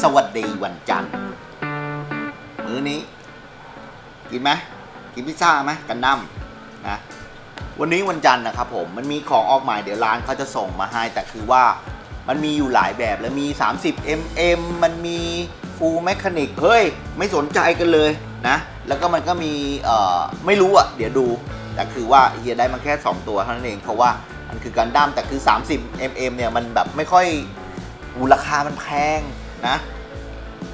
สวัสดีวันจันทร์มื้อนี้ กินไหมกินพิซซ่าไหมกันดั้มนะวันนี้วันจันทร์นะครับผมมันมีของออกใหม่เดี๋ยวร้านเขาจะส่งมาให้ แต่คือว่ามันมีอยู่หลายแบบแล้วมี 30 mm มันมี full mechanic เฮ้ย ไม่สนใจกันเลยนะ แล้วก็มันก็มีเอ่อไม่รู้อะ เดี๋ยวดู แต่คือว่าเฮียได้มาแค่ 2 ตัวเท่านั้นเอง เพราะว่ามันคือการดั้มแต่คือ 30 mm เนี่ย มันแบบไม่ค่อยอูราคามันแพง นะ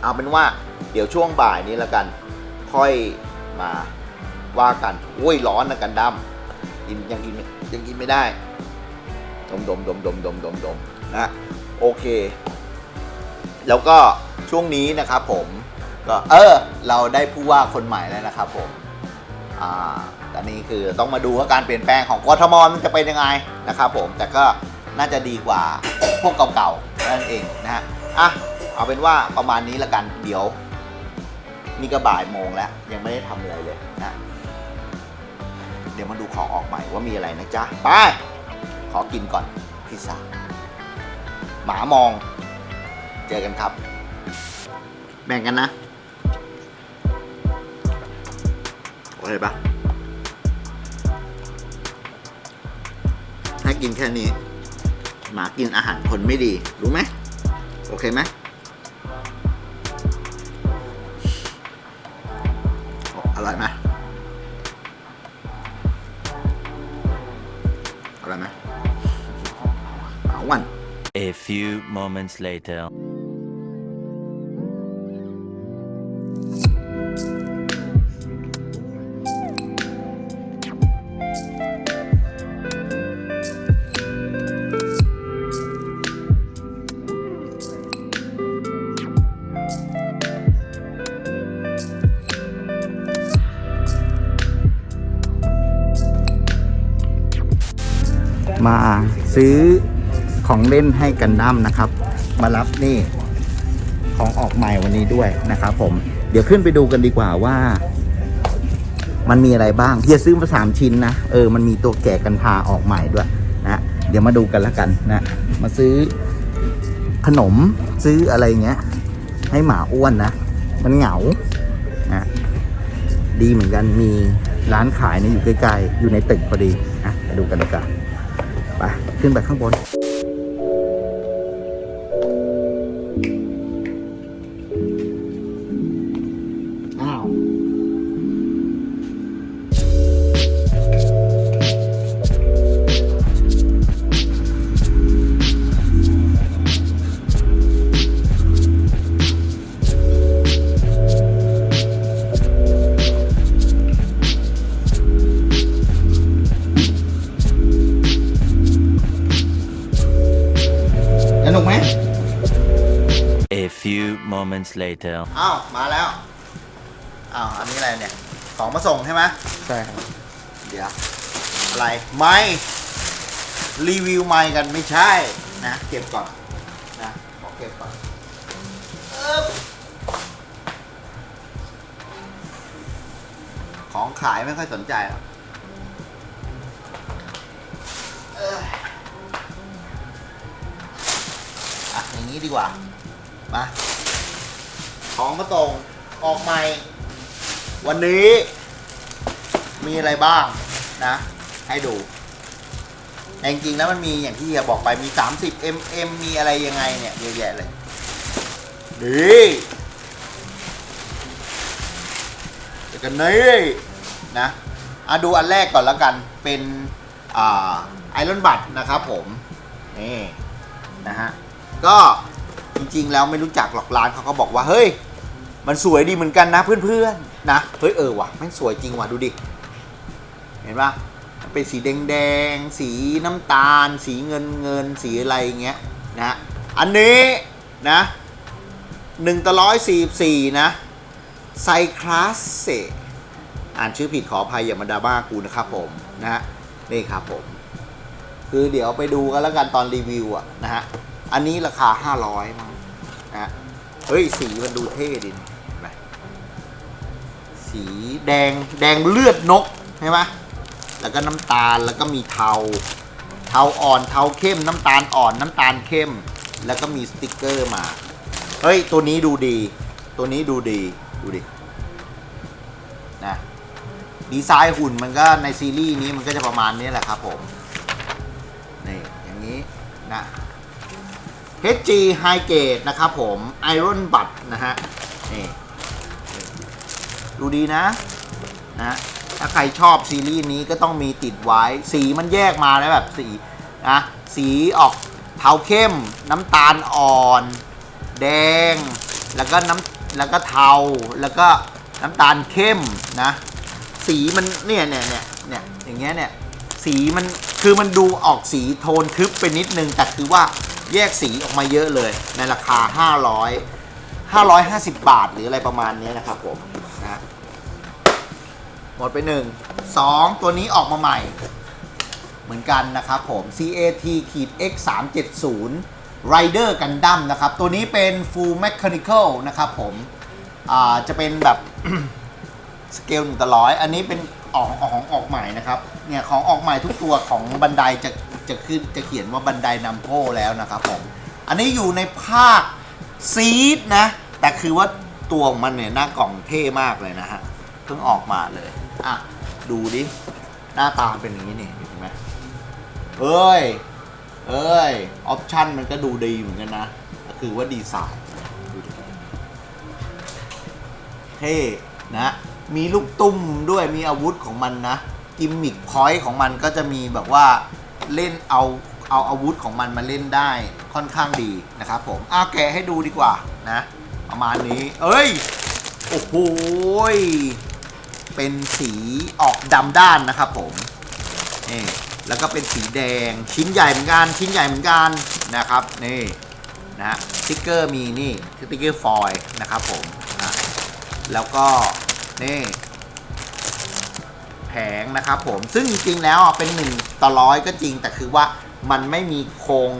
เอาเป็นว่าเดี๋ยวช่วงบ่ายนี้แล้วกัน ค่อยมาว่ากันโอ้ยร้อนนะกันดั้มกินยังกินยังกินไม่ได้ดมดมดมดมดมดมดมนะโอเค แล้วก็ช่วงนี้นะครับผมก็เออ เราได้ผู้ว่าคนใหม่แล้วนะครับผมอ่าแต่นี่คือต้องมาดูว่าการเปลี่ยนแปลงของกทมมันจะเป็นยังไงนะครับผมแต่ก็น่าจะดีกว่าพวกเก่าๆนั่นเองนะฮะอะ เอาเป็นว่าประมาณนี้ละกัน เดี๋ยว นี่ก็บ่ายโมงแล้ว ยังไม่ได้ทำอะไรเลยนะ เดี๋ยวมาดูของออกใหม่ว่ามีอะไรนะจ๊ะ ไป ขอกินก่อนพิซซ่าหมามอง เจอกันครับ แบ่งกันนะโอเคปะถ้กินแค่นี้ หมากินอาหารคนไม่ดี รู้ไหม โอเคไหม อร่อยไหมอะไรไหมเอาวัน A few moments later. ซื้อของเล่นให้กันดั้มนะครับ มารับนี่ของออกใหม่วันนี้ด้วยนะครับผมเดี๋ยวขึ้นไปดูกันดีกว่าว่า มันมีอะไรบ้างเฮียซื้อมาสามชิ้นนะเออมันมีตัวแกะกันพาออกใหม่ด้วยนะเดี๋ยวมาดูกันล้วกันนะมาซื้อขนมซื้ออะไรเงี้ย ให้หมาอ้วนนะ มันเหงานะดีเหมือนกันมีร้านขายเนี่ยอยู่ใกล้ๆอยู่ในตึกพอดีนะไปดูกันดีกว่าไป ขึ้นไปข้างบน moments later. อ้าวมาแล้วอ้าวอันนี้อะไรเนี่ย ของมาส่งใช่ไหมใช่ครับเดี๋ยว อะไรไม่รีวิวไม่กันไม่ใช่นะ เก็บก่อนนะขอเก็บก่อนอึ๊บของขายไม่ค่อยสนใจหรอกเอ้ยอะอย่างนี้ดีกว่า มา ของมาตรงออกใหม่ วันนี้มีอะไรบ้างนะ ให้ดูแต่จริงๆแล้วมันมีอย่างที่เฮียบอกไปมี 30 mm มีอะไรยังไงเนี่ยเยอะแยะเลยดีเดี๋ยวกันนี่นะอะดูอันแรกก่อนแล้วกันเป็นไอรอนบัตนะครับผม นี่ นะฮะ ก็ จริง ๆ แล้วไม่รู้จักหรอกร้านเขาก็บอกว่าเฮ้ย มันสวยดีเหมือนกันนะเพื่อนๆนะเฮ้ยเออว่ะแม่งสวยจริงว่ะดูดิ เห็นปะเป็นสีแดงๆสีน้ำตาล สีเงินเงินสีอะไรอย่างเงี้ยนะอันนี้นะหนึ่งต่อร้อยสี่สี่นะไซคลาสเซอ่านชื่อผิดขออภัยอย่ามาดราม่ากูนะครับผมนะฮะนี่ครับผม คือเดี๋ยวไปดูกันแล้วกันตอนรีวิวอะนะฮะ อันนี้ราคา 500มั้งนะเฮ้ย สีมันดูเท่ดิเห็นสีแดงแดงเลือดนกใช่ไหมแล้วก็น้ำตาลแล้วก็มีเทา เทาอ่อนเทาเข้มน้ำตาลอ่อนน้ำตาลเข้ม แล้วก็มีสติกเกอร์มา เฮ้ย ตัวนี้ดูดี ตัวนี้ดูดีดูดินะดีไซน์หุ่นมันก็ในซีรีส์นี้มันก็จะประมาณนี้แหละครับผม นี่ อย่างนี้นะ HG High Gate นะครับผม Iron Butt นะฮะ นี่ ดูดีนะ นะ ถ้าใครชอบซีรีส์นี้ก็ต้องมีติดไว้ สีมันแยกมาแล้วแบบสี นะ สีออกเทาเข้ม น้ำตาลอ่อน แดง แล้วก็น้ำแล้วก็เทา แล้วก็น้ำตาลเข้มนะ สีมันเนี่ยเนี่ยเนี่ยเนี่ยอย่างเงี้ยเนี่ย สีมันคือมันดูออกสีโทนทึบไปนิดนึงแต่คือว่า แยกสีออกมาเยอะเลย ในราคา 500 550 บาทหรืออะไรประมาณนี้นะครับผมนะหมดไปหนึ่งสองตัวนี้ออกมาใหม่ เหมือนกันนะครับผม CAT ขีด X 3 7 0 Rider Gundam นะครับ ตัวนี้เป็น Full Mechanical นะครับผมจะเป็นแบบสเกลหนึ่งต่อร้อยอันนี้เป็นออกออกของออกใหม่นะครับ เนี่ยของออกใหม่ทุกตัวของบันไดจะ จะขึ้นจะเขียนว่าบันไดนำโพแล้วนะครับผม อันนี้อยู่ในภาคซีดนะ แต่คือว่าตัวของมันเนี่ยหน้ากล่องเท่มากเลยนะฮะ เพิ่งออกมาเลย อะ ดูดิ หน้าตาเป็นอย่างนี้นี่เห็นไหมเอ้ย เอ้ย ออปชั่นมันก็ดูดีเหมือนกันนะ คือว่าดีไซน์เท่นะ มีลูกตุ้มด้วยมีอาวุธของมันนะ กิมมิคพอยต์ของมันก็จะมีแบบว่า เล่นเอาเอาอาวุธของมันมาเล่นได้ค่อนข้างดีนะครับผมอะแกะให้ดูดีกว่านะ ประมาณนี้ เอ้ย โอ้โหเป็นสีออกดำด้านนะครับผมนี่แล้วก็เป็นสีแดงชิ้นใหญ่เหมือนกันชิ้นใหญ่เหมือนกันนะครับนี่นะสติ๊กเกอร์มีนี่สติ๊กเกอร์ฟอยล์นะครับผมนะแล้วก็นี่ ผงนะครับผมซึ่งจริงๆแล้วเป็น 1ต่อร้อยก็จริง แต่คือว่ามันไม่มีโครง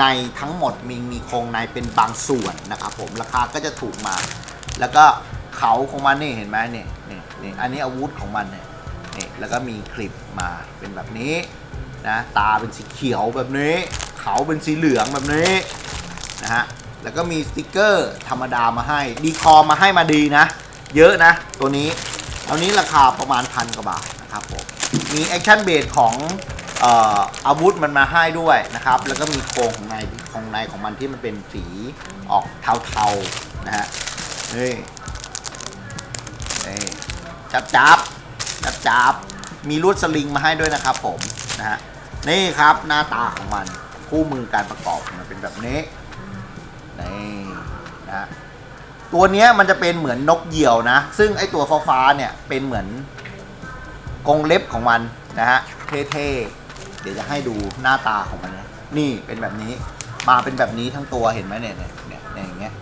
ในทั้งหมดมีมีโครงในเป็นบางส่วนนะครับผมราคาก็จะถูกมา แล้วก็เขาของมันนี่เห็นไหมนี่นี่นี่อันนี้อาวุธของมันเนี่ยนี่แล้วก็มีคลิปมาเป็นแบบนี้นะตาเป็นสีเขียวแบบนี้ เขาเป็นสีเหลืองแบบนี้นะฮะแล้วก็มีสติกเกอร์ธรรมดามาให้ ดีคอมาให้มาดีนะ เยอะนะ ตัวนี้ ตัวนี้ราคาประมาณพันกว่าบาทนะครับผมมีแอคชั่นเบสของอาวุธมันมาให้ด้วยนะครับ แล้วก็มีโครงของในของในของมันที่มันเป็นสีออกเทาๆนะฮะนี่นี่จับจับจับจับมีลวดสลิงมาให้ด้วยนะครับผมนะฮะนี่ครับหน้าตาของมันคู่มือการประกอบมันเป็นแบบนี้นี่นะฮะ ตัวเนี้ยมันจะเป็นเหมือนนกเหยี่ยวนะ ซึ่งไอตัวฟ้าๆเนี่ยเป็นเหมือนกรงเล็บของมันนะฮะเท่ๆ เดี๋ยวจะให้ดูหน้าตาของมันนะนี่เป็นแบบนี้มาเป็นแบบนี้ทั้งตัวเห็นไหมเนี่ยเนี่ยเนี่ยอย่างเงี้ย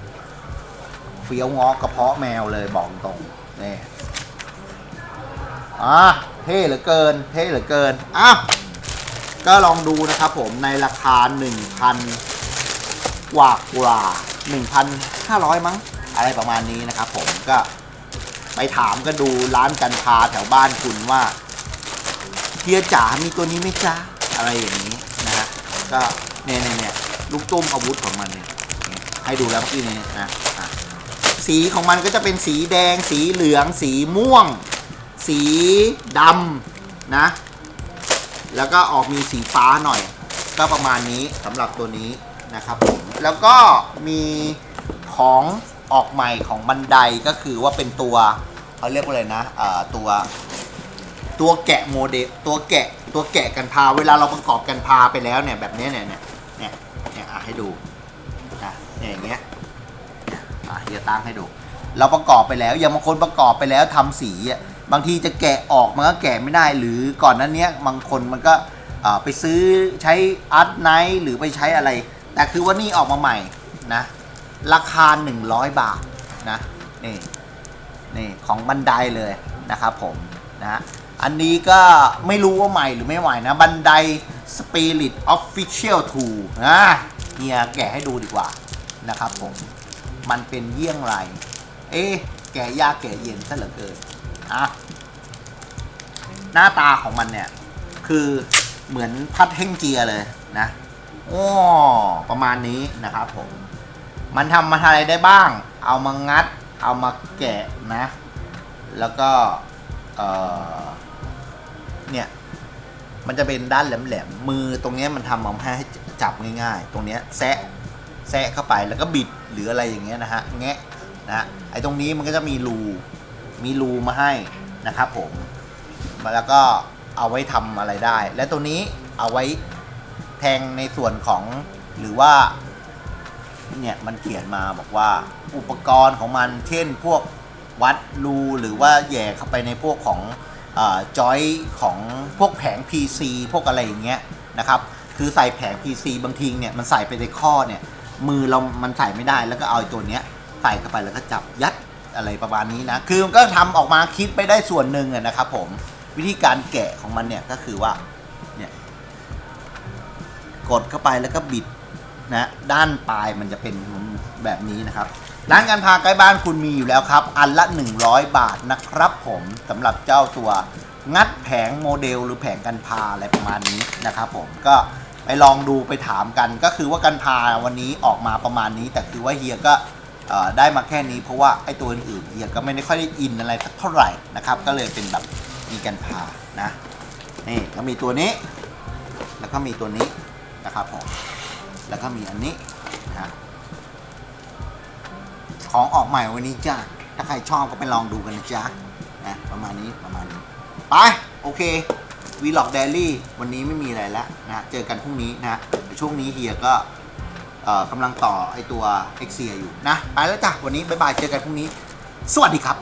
เฟี้ยวงอกระเพาะแมวเลยบอกตรงนี่อะเท่เหลือเกิน เท่เหลือเกินอะก็ลองดูนะครับผมในราคา 1,000กว่ากว่า1,500 มั้ง อะไรประมาณนี้นะครับผมก็ไปถามก็ดูร้านกันพาแถวบ้านคุณว่าเฮียจ๋ามีตัวนี้ไหมจ๊ะอะไรอย่างนี้นะฮะก็เนี่ยเนี่ยเนี่ยลูกตุ้มอาวุธของมันเนี่ยให้ดูแล้วเมื่อกี้นี้นะสีของมันก็จะเป็นสีแดง สีเหลือง สีม่วง สีดำนะ แล้วก็ออกมีสีฟ้าหน่อย ก็ประมาณนี้สำหรับตัวนี้นะครับผมแล้วก็มีของ ออกใหม่ของบันไดก็คือว่าเป็นตัวเขาเรียกว่าอะไรนะเอ่อตัวตัวแกะโมเดลตัวแกะตัวแกะกันพา เวลาเราประกอบกันพาไปแล้วเนี่ยแบบนี้เนี่ยเนี่ยเนี่ยเนี่ยอะให้ดูนะเนี่ยอย่างเงี้ยเนี่ยอะเฮียตั้งให้ดู เราประกอบไปแล้วอย่างบางคนประกอบไปแล้วทำสีอะบางทีจะแกะออกมันก็แกะไม่ได้หรือก่อนนั้นเนี้ยบางคนมันก็ไปซื้อใช้อาร์ตไนท์หรือไปใช้อะไร แต่คือว่านี่ออกมาใหม่นะ ราคา 100 บาทนะนี่นี่ของบันไดเลยนะครับผมนะอันนี้ก็ไม่รู้ว่าใหม่หรือไม่ใหม่นะ บันได Spirit Official 2นะเฮียแกะให้ดูดีกว่านะครับผม มันเป็นเยี่ยงไร เอ๊ะแกะยากแกะเย็นซะเหลือเกินอะหน้าตาของมันเนี่ย คือเหมือนพัดเฮงเจียเลยนะโอ้ประมาณนี้นะครับผม มันทำมาทำอะไรได้บ้าง เอามางัด เอามาแกะนะ แล้วก็ เออเนี่ย มันจะเป็นด้านแหลมๆ มือตรงเนี้ยมันทำมาให้จับง่ายๆ ตรงเนี้ยแซะ แซะเข้าไปแล้วก็บิดหรืออะไรอย่างเงี้ยนะฮะ แงะนะ ไอ้ตรงนี้มันก็จะมีรู มีรูมาให้นะครับผม แล้วก็เอาไว้ทำอะไรได้ และตัวนี้เอาไว้แทงในส่วนของหรือว่า เนี่ยมันเขียนมาบอกว่าอุปกรณ์ของมันเช่นพวกวัดรูหรือว่าแย่เข้าไปในพวกของจอยของพวกแผง PC พวกอะไรอย่างเงี้ยนะครับคือใส่แผง PC บางทีเนี่ยมันใส่ไปในข้อเนี่ยมือเรา มันใส่ไม่ได้แล้วก็เอาตัวเนี้ยใส่เข้าไปแล้วก็จับยัดอะไรประมาณนี้นะ คือมันก็ทำออกมาคิดไปได้ส่วนหนึ่งอะนะครับผม วิธีการแกะของมันเนี่ยก็คือว่า เนี่ย กดเข้าไปแล้วก็บิด นะด้านปลายมันจะเป็นแบบนี้นะครับร้านการพาใกล้บ้านคุณมีอยู่แล้วครับ อันละ 100 บาทนะครับผมสำหรับเจ้าตัวงัดแผงโมเดลหรือแผงกันพาอะไรประมาณนี้นะครับผมก็ไปลองดูไปถามกันก็คือว่ากันพาวันนี้ออกมาประมาณนี้ แต่คือว่าเฮียก็ได้มาแค่นี้เพราะว่าไอ้ตัวอื่นๆเฮียก็ไม่ได้ค่อยได้อินอะไรสักเท่าไหร่นะครับก็เลยเป็นแบบมีกันพานะนี่ก็มีตัวนี้ แล้วก็มีตัวนี้นะครับผม แล้วก็มีอันนี้นะฮะของออกใหม่วันนี้จ้าถ้าใครชอบก็ไปลองดูกันนะจ๊ะนะประมาณนี้ประมาณนี้ไปโอเควีล็อกเดลี่วันนี้ไม่มีอะไรแล้วนะเจอกันพรุ่งนี้นะช่วงนี้เฮียก็กำลังต่อไอตัว x อ i อยู่นะ ไปแล้วจ้ะ วันนี้ บ๊ายบาย เจอกันพรุ่งนี้ สวัสดีครับ